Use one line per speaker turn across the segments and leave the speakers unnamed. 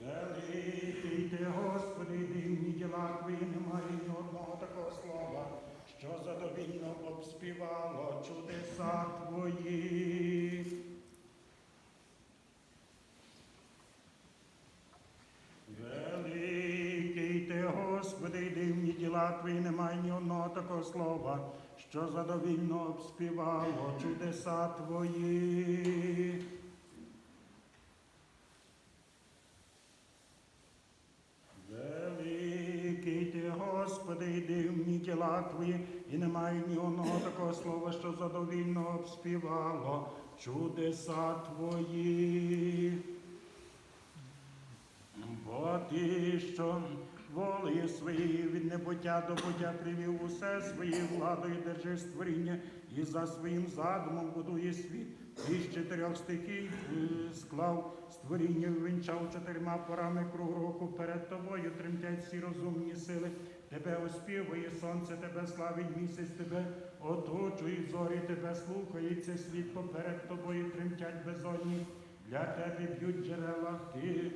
Великий ти, Господи, дивні діла твої, немає ні одного такого слова, що задовільно обспівало чудеса твої. Великий ти, Господи, дивні діла твої, немає ні одного такого слова, що задовільно обспівало чудеса твої. Великий ти, Господи, і дивні діла твої, і немає ні одного такого слова, що задовільно обспівало чудеса твої. Бо ти, що волею своєю від небуття до буття привів усе своєю владою держиш створіння і за своїм задумом будує світ. Ти з чотирьох стихій склав створіння, вінчав чотирма порами круг року перед тобою тремтять всі розумні сили. Тебе оспівує сонце, тебе славить місяць, тебе оточують зорі, тебе слухається світло перед тобою тремтять безодні. Для тебе б'ють джерела, ти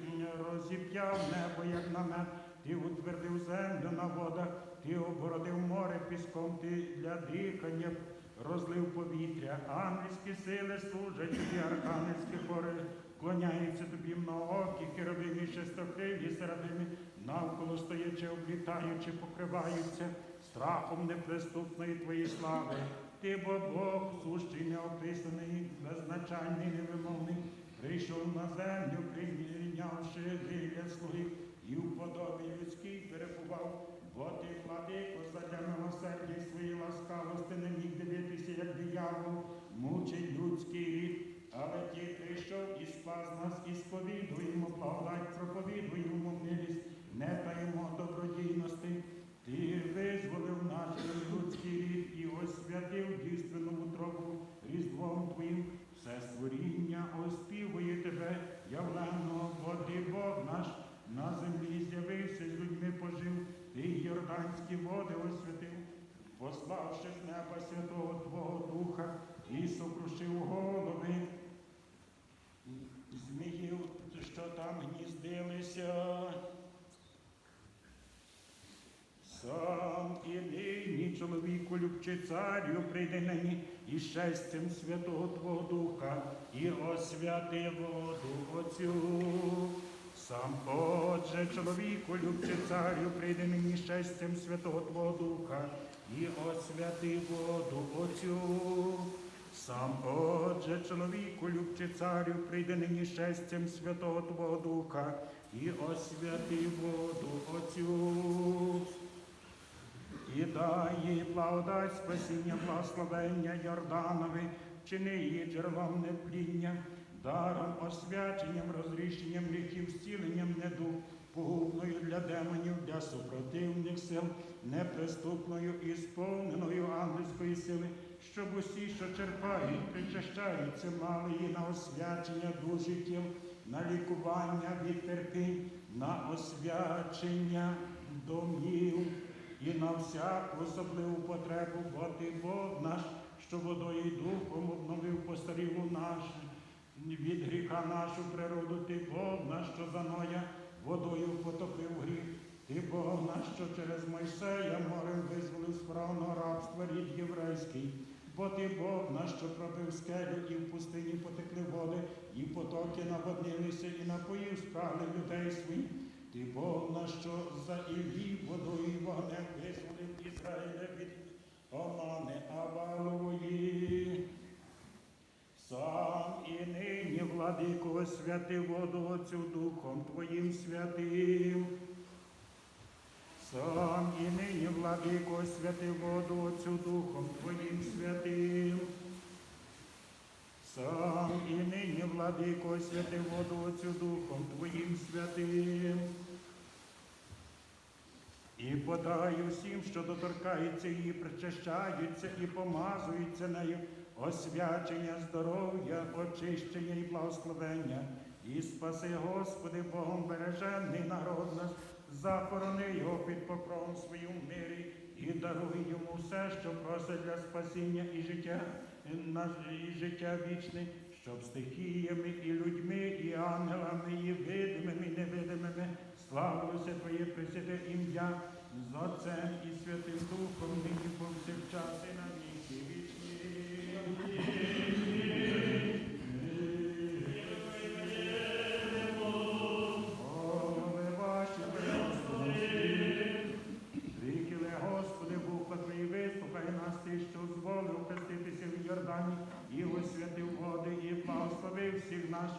розіп'яв небо, як намет, ти утвердив землю на водах, ти обгородив море піском, ти для дихання розлив повітря. Ангельські сили служать тобі, архангельські хори, клоняються тобі многоокі, херовимі, шестокриві, середини, навколо стоячи, облітаючи, покриваються страхом неприступної твоєї слави. Ти бо Бог, сущий, неописаний, беззначальний, невимовний, прийшов на землю, прийнявши вигляд слуги, і в подобі людській перебував, бо ти, владико, задля милосердя свої ласкавості не міг дивитися, як диявол мучить людський рід. Але ті прийшов і спас нас, і сповідуємо благодать, проповідуємо милість, не таємо добродійності. Пославши з неба святого Твого Духа і сокрушив голови зміїв, що там гніздилися. Сам і нині чоловіку любче царю прийди нині і щастям Святого Твого Духа, і освяти воду Отцю. Сам отже, чоловіку любче царю, прийди нині щастям Святого Твого Духа, і освяти воду Отцю. Сам отже, чоловіку любче царю, прийди нині щастям Святого Твого Духа, і освяти воду Отцю. І дай благодать спасіння, благословення Йорданові, чини її джерелом непління, даром, освяченням, розрішенням гріхів, зціленням недуг, погубною для демонів, для супротивних сил, неприступною і сповненою ангельської сили, щоб усі, що черпають, причащаються, мали її на освячення душі на лікування від терпінь, на освячення домів і на всяку особливу потребу, бо ти Бог наш, що водою і духом обновив постарілу нашу, від гріха нашу природу, ти Бог наш, що за Ноя водою потопив гріх. Ти Бог наш, що через Мойсея морем визволив справного рабства рід єврейський. Бо ти Бог наш, що пробив скелю, і в пустині потекли води, і потоки наводнилися, і напоїв спрагли людей своїх. Ти Бог наш, що за Іллі водою і вогнем визволив Ізраїля від омани Авалової. І владико, святи воду Отцю Духом Твоїм святим. Сам і нині, владико, святи воду Отцю Духом Твоїм святим. Сам і нині, владико, святи воду Отцю Духом Твоїм святим. І подай усім, що доторкається її, причащаються і помазуються нею, освячення, здоров'я, очищення і благословення. І спаси, Господи, Богом бережений народ наш, захорони його під покровом своїм мирі і даруй йому все, що просить для спасіння і життя, і життя вічне, щоб стихіями і людьми, і ангелами, і видимими, і невидимими славилося Твоє пресвяте ім'я з Отцем і Святим Духом, хреститися і освятив води, і благословив всіх нас,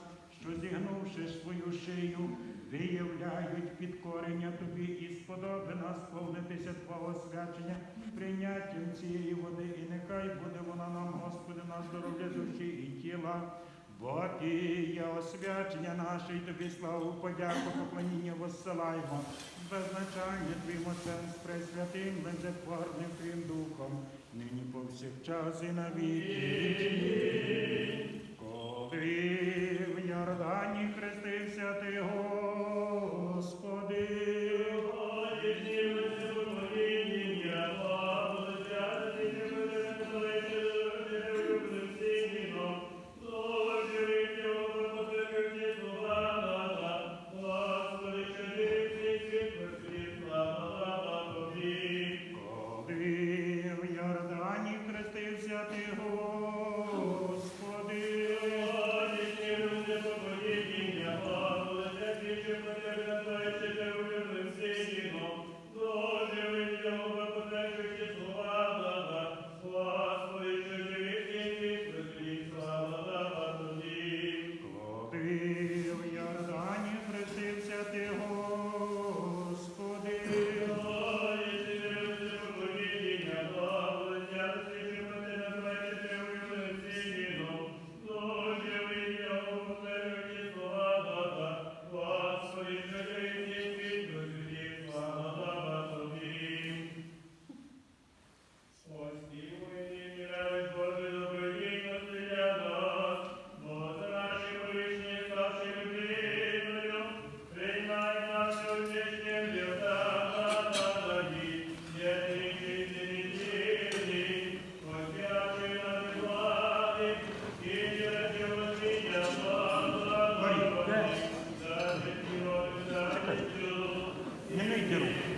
що зігнувши свою шию, виявляють підкорення Тобі і сподоби нас сповнитися Твого свячення прийняттям цієї води, і нехай буде вона нам, Господи, на здоров'я душі і тіла. Бо Ти є освячення наше, і тобі славу, подяку, поклоніння воссилаємо, беззначання Твоїм Отцем з пресвятим, беззатворним Твоїм Духом, нині повсякчас і на віки. Коли в Йордані хрестився ти, Господи,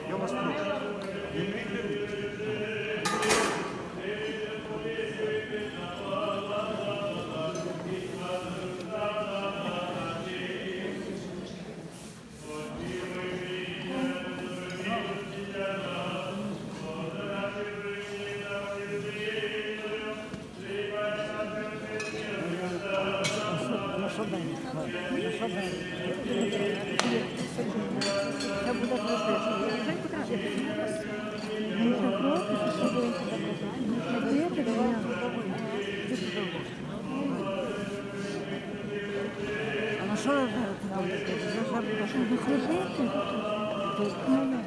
Eu mas А на що ви там? Щоб хлебити? Ну,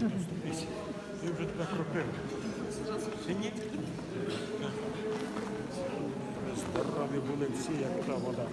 Ти вже тебе кропив. Чи ні? Здорові були всі, як та вода.